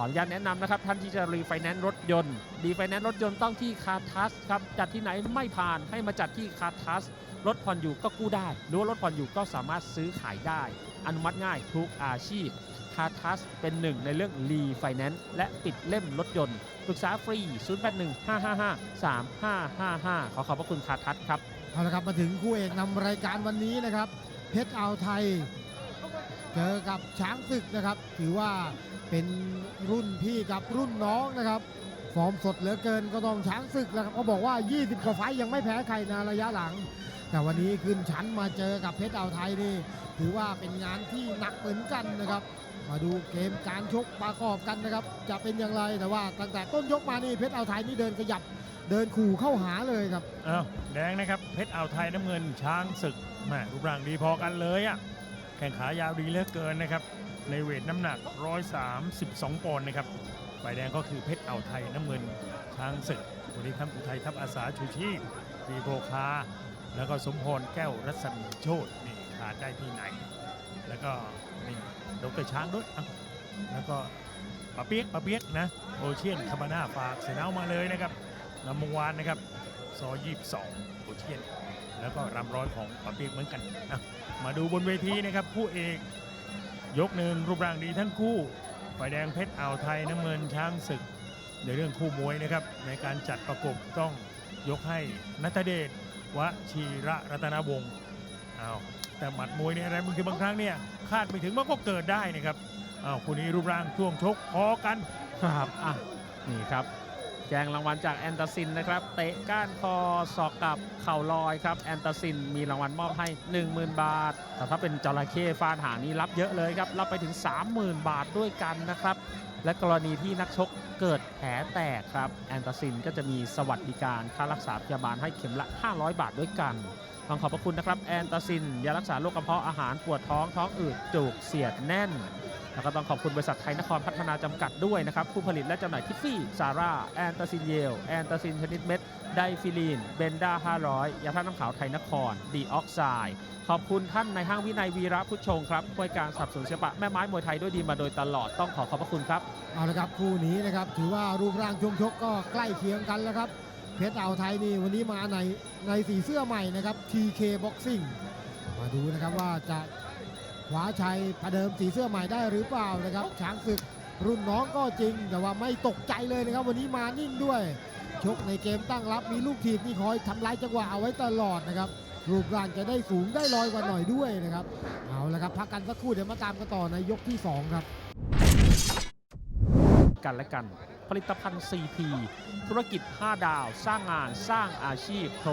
ออนุญาตแนะนำนะครับท่านที่จะรีไฟแนนซ์รถยนต์รีไฟแนนซ์รถยนต์ต้องที่คาทัสครับจัดที่ไหนไม่ผ่านให้มาจัดที่คาทัสรถผ่อนอยู่ก็กู้ได้หรือว่ารถผ่อนอยู่ก็สามารถซื้อขายได้ อนุมัติง่ายทุกอาชีพคาทัสเป็นหนึ่งในเรื่องรีไฟแนนซ์และปิดเล่มรถยนต์ปรึกษาฟรี 0815553555 ขอขอบพระคุณคาทัสครับเอาละครับมาถึงคู่เอกนำรายการวันนี้นะครับ เพชรอ่าวไทย เจอกับช้างศึกนะครับ ถือว่า เป็นรุ่นพี่กับรุ่นน้องนะครับ ฟอร์มสดเหลือเกินก็ต้องช้างศึกแล้วครับเขาบอกว่า 20 กว่าไฟยังไม่แพ้ใครในะระยะหลัง แต่วันนี้ขึ้นชั้นมาเจอกับเพชรอ่าวไทยนี่ถือว่าเป็นงานที่หนักเหมือนกันนะครับ มาดูเกมการชกประกอบกันนะครับ จะเป็นอย่างไรแต่ว่าตั้งแต่ต้นยกมานี่เพชรอ่าวไทยนี่เดินขยับเดินขู่เข้าหาเลยครับอ้าวแดงนะครับเพชรอ่าวไทยน้ำเงินช้างศึกแม่รูปร่างดีพอกันเลยอะ่ะแข่งขายาวดีเหลือเกินนะครับ ในเวทน้ำหนัก 132 ปอนด์นะครับฝ่ายแดงก็คือเพชรอ่าวไทยน้ำเงินช้างศึกวันนี้ท่านอุทัยทัพอาสาชูชีพวีโบคา แล้วก็สมพรแก้วรัศมีโชตนี่ขาดได้ที่ไหน แล้วก็นี่ดรช้างด้วยอะแล้วก็ปะเปียกปะเปียกนะโอเชียนคาบาน่าฝากเสนามาเลยนะครับลำมงวานนะครับซอยี่สองโอเชียน แล้วก็รำร้อยของปะเปียกเหมือนกันอะมาดูบนเวทีนะครับคู่เอก ยกหนึ่งรูปร่างดีทั้งคู่ฝ่ายแดงเพชรอ่าวไทยน้ำเงินช้างศึก ในเรื่องคู่มวยนะครับ ในการจัดประกบต้องยกให้นัทเดชวชีระรัตนวงศ์อ้าวแต่หมัดมวยเนี่ยอะไรบางทีบางครั้งเนี่ยคาดไม่ถึงมันก็เกิดได้นะครับอ้าวคู่นี้รูปร่างช่วงชกพอกันครับอะนี่ครับ แจงรางวัลจากแอนตาซินนะครับ เตะก้านคอศอกกับเข่าลอยครับ แอนตาซินมีรางวัลมอบให้ 10,000 บาท แต่ถ้าเป็นจระเข้ฟาดหางนี่รับเยอะเลยครับ รับไปถึง 30,000 บาทด้วยกันนะครับ และกรณีที่นักชกเกิดแผลแตกครับ แอนตาซินก็จะมีสวัสดิการค่ารักษาพยาบาลให้เข็มละ 500 บาทด้วยกันต้องขอบพระคุณนะครับ แอนตาซินยารักษาโรคกระเพาะอาหารปวดท้องท้องอืดจุกเสียดแน่น แล้วก็ต้องขอบคุณบริษัทไทยนครพัฒนาจำกัดด้วยนะครับ ผู้ผลิตและจำหน่ายทิฟฟี่ ซาร่า แอนตาซินเยล แอนตาซินชนิดเม็ด ไดฟิลีน เบนด้า 500 ยาท่าตุน้ำขาวไทยนคร ดีออกไซด์ ขอบคุณท่านในห้างวินัยวีระพุชชงครับบริการสับสนุนศิลปะแม่ไม้มวยไทยด้วยดีมาโดยตลอด ต้องขอขอบพระคุณครับ เอาละครับคู่นี้นะครับถือว่ารูปร่างช่วงชกก็ใกล้เคียงกันแล้วครับเพชรอ่าวไทยนี่วันนี้มาในในสีเสื้อใหม่นะครับ TK Boxing มาดูนะครับว่าจะ คว้าชัยประเดิมสีเสื้อใหม่ได้หรือเปล่านะครับ ช้างศึกรุ่นน้องก็จริง แต่ว่าไม่ตกใจเลยนะครับ วันนี้มานิ่งด้วย ชกในเกมตั้งรับมีลูกทีมนี่คอยทำลายจังหวะเอาไว้ตลอดนะครับรูปร่างจะได้สูงได้ลอยกว่าหน่อยด้วยนะครับ เอาละครับพักกันสักครู่เดี๋ยวมาตามกันต่อในยกที่สองครับ กันและกัน ผลิตภัณฑ์ CP ธุรกิจ 5 ดาว สร้างงานสร้างอาชีพโทร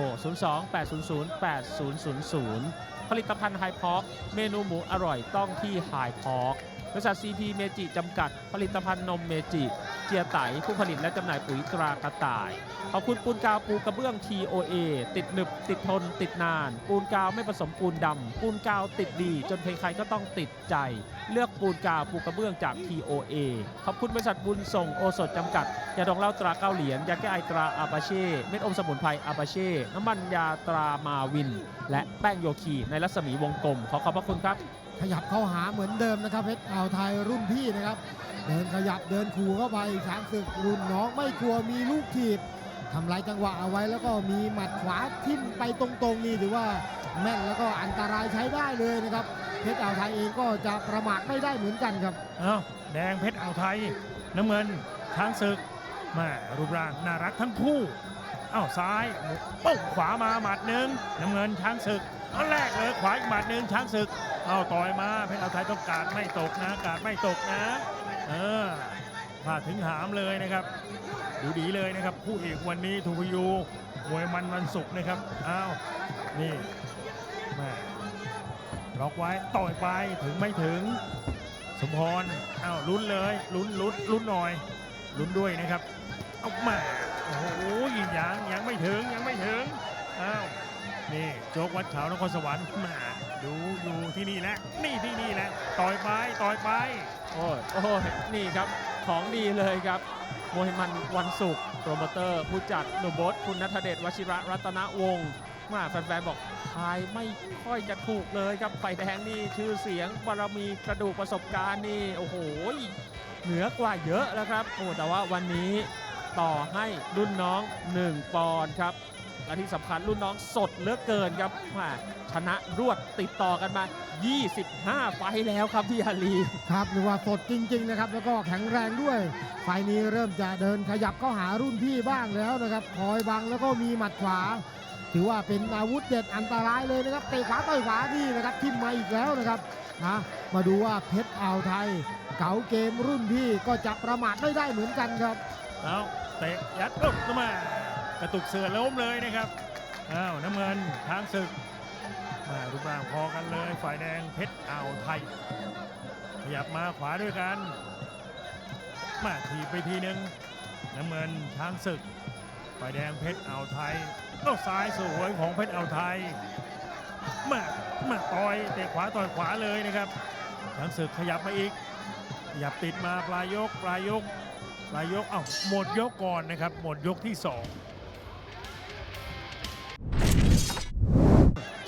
02-800-8000 ผลิตภัณฑ์ไฮพอกเมนูหมูอร่อยต้องที่ไฮพอกบริษัท CP เมจิจำกัด ผลิตภัณฑ์นมเมจิ เจียไตผู้ผลิตและจำหน่ายปุ๋ยตรากระต่าย ขอบคุณปูนกาวปูกระเบื้อง TOA ติดหนึบติดทน ติดนาน ปูนกาวไม่ผสมปูนดำปูนกาวติดดี จนใครๆก็ต้องติดใจ เลือกปูนกาวปูกระเบื้องจาก TOA ขอบคุณบริษัทบุญส่งโอสถจำกัดยาดองเหล้าตราเก้าเหรียญยาแก้ไอตราอาปาเช่เม็ดอมสมุนไพรอาปาเช่น้ำมันยาตรามาวิน และแป้งโยคีในรัศมีวงกลมขอขอบพระคุณครับ ขยับเข้าหาเหมือนเดิมนะครับเพชรอ่าวไทยรุ่นพี่นะครับ เดินขยับเดินขู่เข้าไปช้างศึกรุ่นน้องไม่กลัวมีลูกถีบทำลายจังหวะเอาไว้แล้วก็มีหมัดขวาทิ่มไปตรงๆนี่ถือว่าแม่นแล้วก็อันตรายใช้ได้เลยนะครับเพชรอ่าวไทยเองก็จะประมาทไม่ได้เหมือนกันครับอ้าวแดงเพชรอ่าวไทย น้ำเงินช้างศึกแมารูปร่างน่ารักทั้งคู่อ้าวซ้ายโป้งขวามาหมัดหนึ่งน้ำเงินช้างศึกเอาแรกเลยขวาอีกหมัดหนึ่งช้างศึก เอาต่อยมาเพชรอ่าไทยต้องการไม่ตกนะ การไม่ตกนะ เออพลาดถึงหามเลยนะครับ ดูดีเลยนะครับคู่เอกวันนี้ทูพยูมวยมันวันศุกร์นะครับอ้าวนี่แม่ล็อกไว้ต่อยไปถึงไม่ถึง สมพรอ้าวลุ้นเลยลุ้นลุ้นลุ้นหน่อยลุ้นด้วยนะครับเอามาโอ้โหยังยังไม่ถึงยังไม่ถึงอ้าวนี่โจ๊กวัดขาวนครสวรรค์มา ดูอยู่ที่นี่แหละนี่ที่นี่แหละต่อยไปต่อยไปโอ้ยโอ้ยนี่ครับของดีเลยครับมวยมันวันศุกร์โปรโมเตอร์ผู้จัดหนุ่มบดคุณนัทเดชวชิระรัตนวงศ์มาแฟนๆบอกทายไม่ค่อยจะถูกเลยครับไฟแดงนี่ชื่อเสียงบารมีกระดูกประสบการณ์นี่โอ้โหเหนือกว่าเยอะแล้วครับโอ้แต่ว่าวันนี้ต่อให้รุ่นน้อง 1 ปอนด์ครับ และที่สำคัญรุ่นน้องสดเหลือเกินครับแหม่ชนะรวดติดต่อกันมา 25 ไฟล์แล้วครับพี่อาลีครับหรือว่าสดจริง ๆ นะครับ แล้วก็แข็งแรงด้วย ไฟล์นี้เริ่มจะเดินขยับเข้าหารุ่นพี่บ้างแล้วนะครับคอยบังแล้วก็มีหมัดขวา ถือว่าเป็นอาวุธเด็ดอันตรายเลยนะครับเตะขวาต่อยขวาดีนะครับทิมมาอีกแล้วนะครับนะมาดูว่าเพชรอ่าวไทย เก๋าเกมรุ่นพี่ก็จะประมาทไม่ได้เหมือนกันครับเอาเตะยัดปุ๊บมา กระตุกเสือล้มเลยนะครับอ้าวน้ำเงินทางศึกมารูปร่างพอกันเลย ฝ่ายแดงเพชรอ่าวไทย ขยับมาขวาด้วยกัน มาทีบไปทีหนึ่งน้ำเงินช้างศึก ฝ่ายแดงเพชรอ่าวไทยโอ้ซ้ายสวยของเพชรอ่าวไทย มามาต่อยเตะขวาต่อยขวาเลยนะครับช้างศึกขยับมาอีกขยับติดมาปลายยกปลายยกปลายยกเอ้าหมดยกก่อนนะครับ หมดยกที่2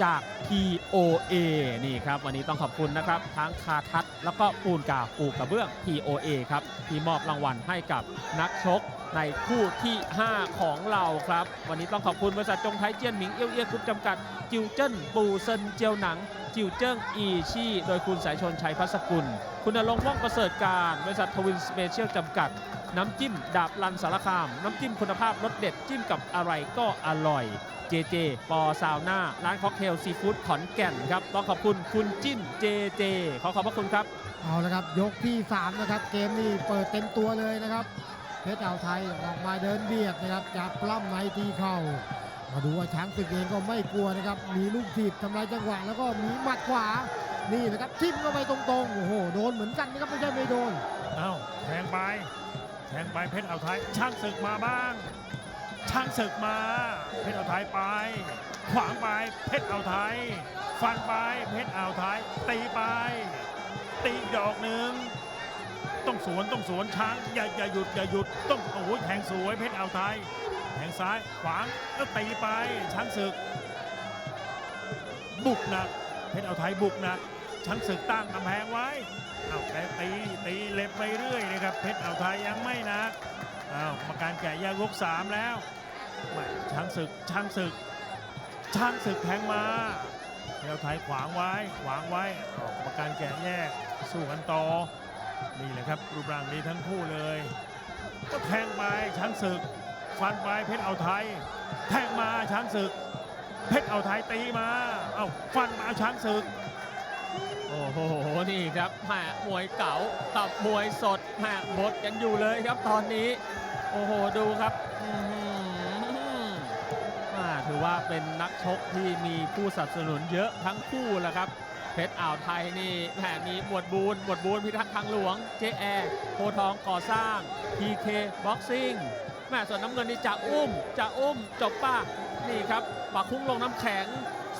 จาก POA นี่ครับ วันนี้ต้องขอบคุณนะครับ ทั้งคาทัศน์แล้วก็ปูนกาปูกระเบื้อง POA ครับ ที่มอบรางวัลให้กับนักชกในคู่ที่ 5 ของเราครับ วันนี้ต้องขอบคุณบริษัทจงไทยเจียนหมิงเอี้ยวเอี้ยกรุ๊ปจำกัด จิวเจิ้นปูเซินเจียวหนัง จิวเจิ้งอีชี่โดยคุณสายชนชัยพัสกุล คุณนรงค์ว่องประเสริฐการ บริษัททวินสเปเชียลจำกัด น้ำจิ้ม ดาบลันสารคาม น้ำจิ้มคุณภาพรสเด็ดจิ้มกับอะไรก็อร่อยเจเจปอซาวน่าร้านค็อกเทลซีฟู้ดขอนแก่นครับต้องขอบคุณคุณจิ้มเจเจขอขอบพระคุณครับ เอาละครับ ยกที่ 3 นะครับ เกมนี้เปิดเต็มตัวเลยนะครับ เพชรอ่าวไทยออกมาเดินเบียดนะครับจับปล้ำในทีเข่า มาดูว่าช้างศึกเองก็ไม่กลัวนะครับ มีลูกถีบทำลายจังหวะแล้วก็มีหมัดขวา นี่นะครับทิ่มเข้าไปตรงๆ โอ้โห โดนเหมือนกันนะครับไม่ใช่ไม่โดน เอ้าแทงไป แทงไปเพชรเอาไทยช่างศึกมาบ้าง ช่างศึกมา เพชรเอาไทยไป ขวางไปเพชรเอาไทยฟันไปเพชรเอาไทยตีไป ตีดอกหนึ่งต้องสวนต้องสวนช้างอย่าอย่าหยุดอย่าหยุดต้องโอ้ยแทงสวยเพชรเอาไทยแทงซ้ายขวางแล้วตีไปช้างศึก บุกหนักเพชรเอาไทยบุกหนัก ช้างศึกตั้งกำแพงไว้เอาแต่ตีตีเล็บไปเรื่อยนะครับเพชรเอาไทยยังไม่นักอ้าวกรรมการแก่แยกยกสามแล้วช้างศึกช้างศึกช้างศึกแทงมาเพชรเอาไทยขวางไว้ขวางไว้ออกรรมการแก่แยกสู้กันต่อนี่แหละครับรูปร่างดีทั้งคู่เลย ก็แทงไปช้างศึก ฟันไปเพชรเอาไทย แทงมาช้างศึก เพชรเอาไทยตีมา เอาฟันมาช้างศึก โอ้โห นี่ครับแหมมวยเก่ากับมวยสดแหมบดกันอยู่เลยครับตอนนี้ โอ้โห ดูครับถือว่าเป็นนักชกที่มีผู้สนับสนุนเยอะทั้งคู่แหละครับ เพชรอ่าวไทยนี่แหมมีหมวดบูนหมวดบูนพิทักษ์ทางหลวง เจแอโพทองก่อสร้าง PK Boxing แหม่ส่วนน้ำเงินนี่จะอุ้มจะอุ้มจบป่ะนี่ครับปักคุ้งลงน้ำแข็ง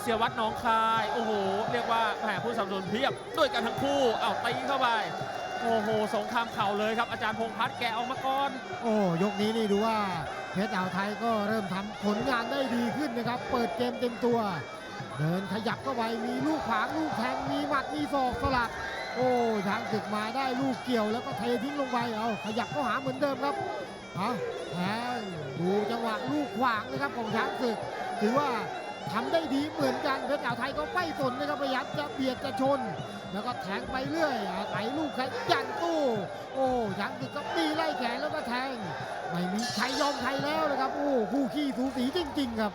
เสียวัดหนองคาย โอ้โห เรียกว่าแหมผู้สับสนเพียบด้วยกันทั้งคู่เอาตีเข้าไป โอ้โห สงครามเข่าเลยครับอาจารย์พงพัฒน์แกะออกมาก่อน โอ้ยกนี้นี่ดูว่าเพชรอ่าวไทยก็เริ่มทำผลงานได้ดีขึ้นนะครับ เปิดเกมเต็มตัว เดินขยับเข้าไปมีลูกขวางลูกแทงมีหมัดมีศอกสลับ โอ้ช้างศึกมาได้ลูกเกี่ยวแล้วก็เททิ้งลงไปเอาขยับเข้าหาเหมือนเดิมครับเอาแทงดูจังหวะลูกขวางนะครับของช้างศึก ถือว่า ทำได้ดีเหมือนกันเพชรอ่าวไทยก็ไม่สนนะครับพยายามจะเบียดจะชน แล้วก็แทงไปเรื่อยอาศัยลูกขยันตู้ โอ้ช้างตึกก็ตีไล่แขนแล้วก็แทง ไม่มีใครยอมใครแล้วนะครับ โอ้คู่ขี้สูสีจริง ๆ ครับ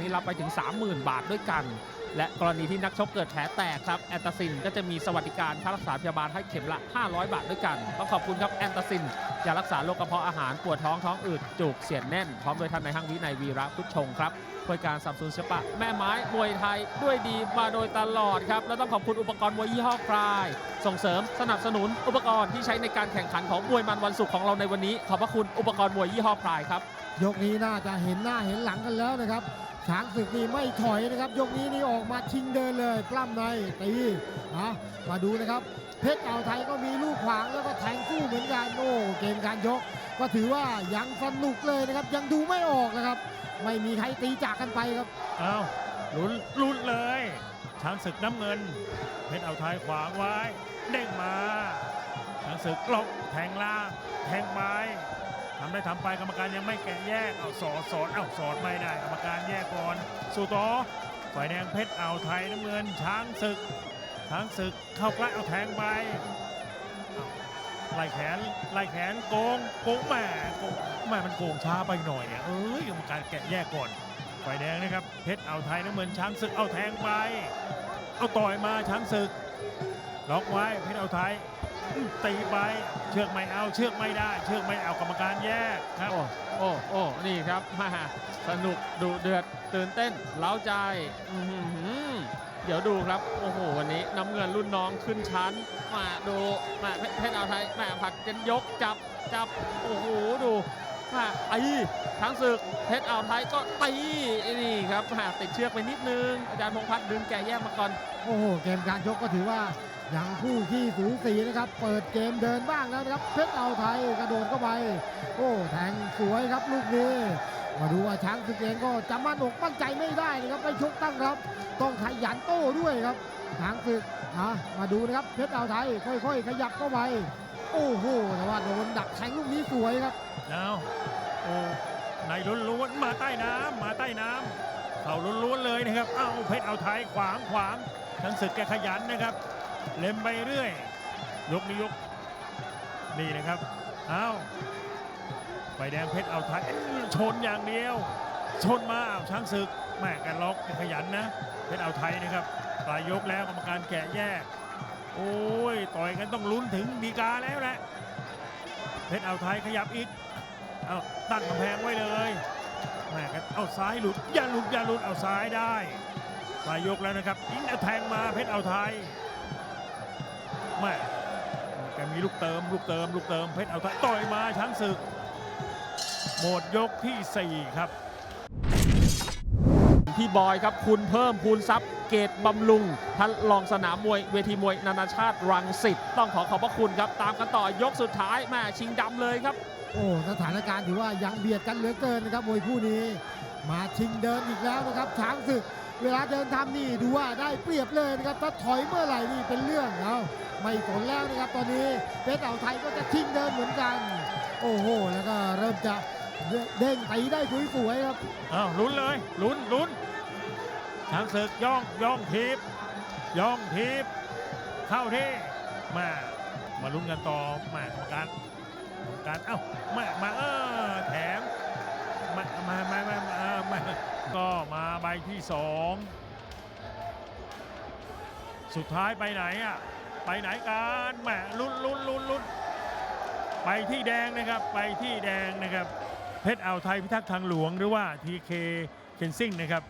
นี่รับไปถึง 30,000 บาทด้วยกัน และกรณีที่นักชกเกิดแผลแตกครับแอนตาซินก็จะมีสวัสดิการค่ารักษาพยาบาลให้เข็มละ 500 บาทด้วยกันต้องขอบคุณครับแอนตาซินยารักษาโรคกระเพาะอาหารปวดท้องท้องอืดจุกเสียดแน่น พร้อมโดยท่านในห้างวินัยวีระพุทธชงครับบริการสับสนศิลปะแม่ไม้มวยไทยด้วยดีมาโดยตลอดครับ แล้วต้องขอบคุณอุปกรณ์มวยยี่ห้อพราย ส่งเสริมสนับสนุนอุปกรณ์ที่ใช้ในการแข่งขันของมวยมันวันศุกร์ของเราในวันนี้ ขอบพระคุณอุปกรณ์มวยยี่ห้อพรายครับยกนี้น่าจะเห็นหน้าเห็นหลังกันแล้วนะครับ ช้างศึกนี่ไม่ถอยนะครับ ยกนี้นี่ออกมาชิงเดินเลยปล้ำในตีนะมาดูนะครับ เพชรอ่าวไทยก็มีลูกขวางแล้วก็แทงคู่เหมือนกันโอ้เกมการยก ก็ถือว่ายังสนุกเลยนะครับ ยังดูไม่ออกนะครับ ไม่มีใครตีจากกันไปครับเอาลุ้นลุ้นเลย ช้างศึกน้ำเงิน เพชรเอาไทยขวางไว้ เด้งมาช้างศึกล็อกแทงล่างแทงไป ทำได้ทำไปกรรมการยังไม่แกะแยกเอาสอดสอดเอาสอดไม่ได้ กรรมการแยกก่อนสู่ต่อฝ่ายแดงเพชรอ่าวไทยน้ำเงินช้างศึกช้างศึกเข้าใกล้เอาแทงไปเอาไล่แขนไล่แขนโกงโกงแหม่โกงแหม่มันโกงช้าไปหน่อยเอ้ยกรรมการแกะแยกก่อนฝ่ายแดงนะครับเพชรอ่าวไทยน้ำเงินช้างศึกเอาแทงไปเอาต่อยมาช้างศึกล็อกไว้เพชรเอาไทย ตีไปเชือกไม่เอาเชือกไม่ได้ เชือกไม่เอากรรมการแยกครับ โอ้โอ้โอ้นี่ครับมาสนุกดุเดือดตื่นเต้นเล้าใจอื้อหือเดี๋ยวดูครับ โอ้โห วันนี้น้ำเงินรุ่นน้องขึ้นชั้น มาดูมาเพเพชรเอาไทยมาผัดกันยกจับจับ โอ้โห ดูมาไอ้ทั้งศึกเพชรเอาไทยก็ตีนี่ครับมาติดเชือกไปนิดนึง อาจารย์พงษ์พัฒน์ดึงแกแยกมาก่อน โอ้โห เกมการชกก็ถือว่า ยังคู่ขี้สูสีนะครับ เปิดเกมเดินบ้างแล้วนะครับ เพชรเอาไทยกระโดดเข้าไป โอ้แทงสวยครับลูกนี้ มาดูว่าช้างศึกเองก็จะมั่นอกมั่นใจไม่ได้นะครับไปชกตั้งรับ ต้องขยันโต้ด้วยครับช้างศึกอะมาดูนะครับเพชรเอาไทยค่อยๆ ขยับเข้าไป โอ้โหแต่ว่าโดนดักแทงลูกนี้สวยครับเอาโอ้ในล้วนๆมาใต้น้ำมาใต้น้ำเขาล้วนๆเลยนะครับ เอาเพชรเอาไทยขวางขวางทั้งศึกแกขยันนะครับ เล็มไปเรื่อย ยกนี้ยก นี่นะครับเอ้าไฟแดงเพชรเอาไทยอื้อชนอย่างเดียว ชนมาอ้าวช้างศึกแม่กันล็อกขยันนะ เพชรเอาไทยนะครับปลายยกแล้วกรรมการแกะแยก โอ้ย ต่อยกันต้องลุ้นถึงดีกาแล้วแหละเพชรเอาไทยขยับอีกเอาตั้งกำแพงไว้เลยแม่กันเอาซ้ายหลุดอย่าหลุดอย่าหลุดเอาซ้ายได้ปลายยกแล้วนะครับยิงเอาแทงมาเพชรเอาไทย แม่แกมีลูกเติมลูกเติมลูกเติมเพชรเอาไทยต่อยมาช้างศึก หมดยกที่ 4 ครับ พี่บอยครับคุณเพิ่มพูนทรัพย์เกตบำรุงท่านรองสนามมวยเวทีมวยนานาชาติรังสิตต้องขอขอบพระคุณครับ ตามกันต่อยกสุดท้ายแม่ชิงดำเลยครับ โอ้สถานการณ์ถือว่ายังเบียดกันเหลือเกินนะครับมวยคู่นี้ มาชิงเดินอีกแล้วนะครับช้างศึก เวลาเดินทำนี่ดูว่าได้เปรียบเลยนะครับถ้าถอยเมื่อไหร่นี่เป็นเรื่องเอาไม่สนแล้วนะครับตอนนี้เพชรอ่าวไทยก็จะชิงเดินเหมือนกัน โอ้โห แล้วก็เริ่มจะเด้งตีได้สวยๆครับอ้าวลุ้นเลยลุ้นลุ้นช้างศึกย่องย่องทีบย่องทีบเข้าที่มามาลุ้นกันต่อมากรรมการกรรมการเอ้ามามาเออแถม มามามามามามาก็มาใบที่สองสุดท้ายไปไหนอะไปไหนกันแหมลุ้นลุ้นลุ้นลุ้นไปที่แดงนะครับไปที่แดงนะครับ เพชรอ่าวไทยพิทักษ์ทางหลวงหรือว่า TK เคเคนซิงนะครับ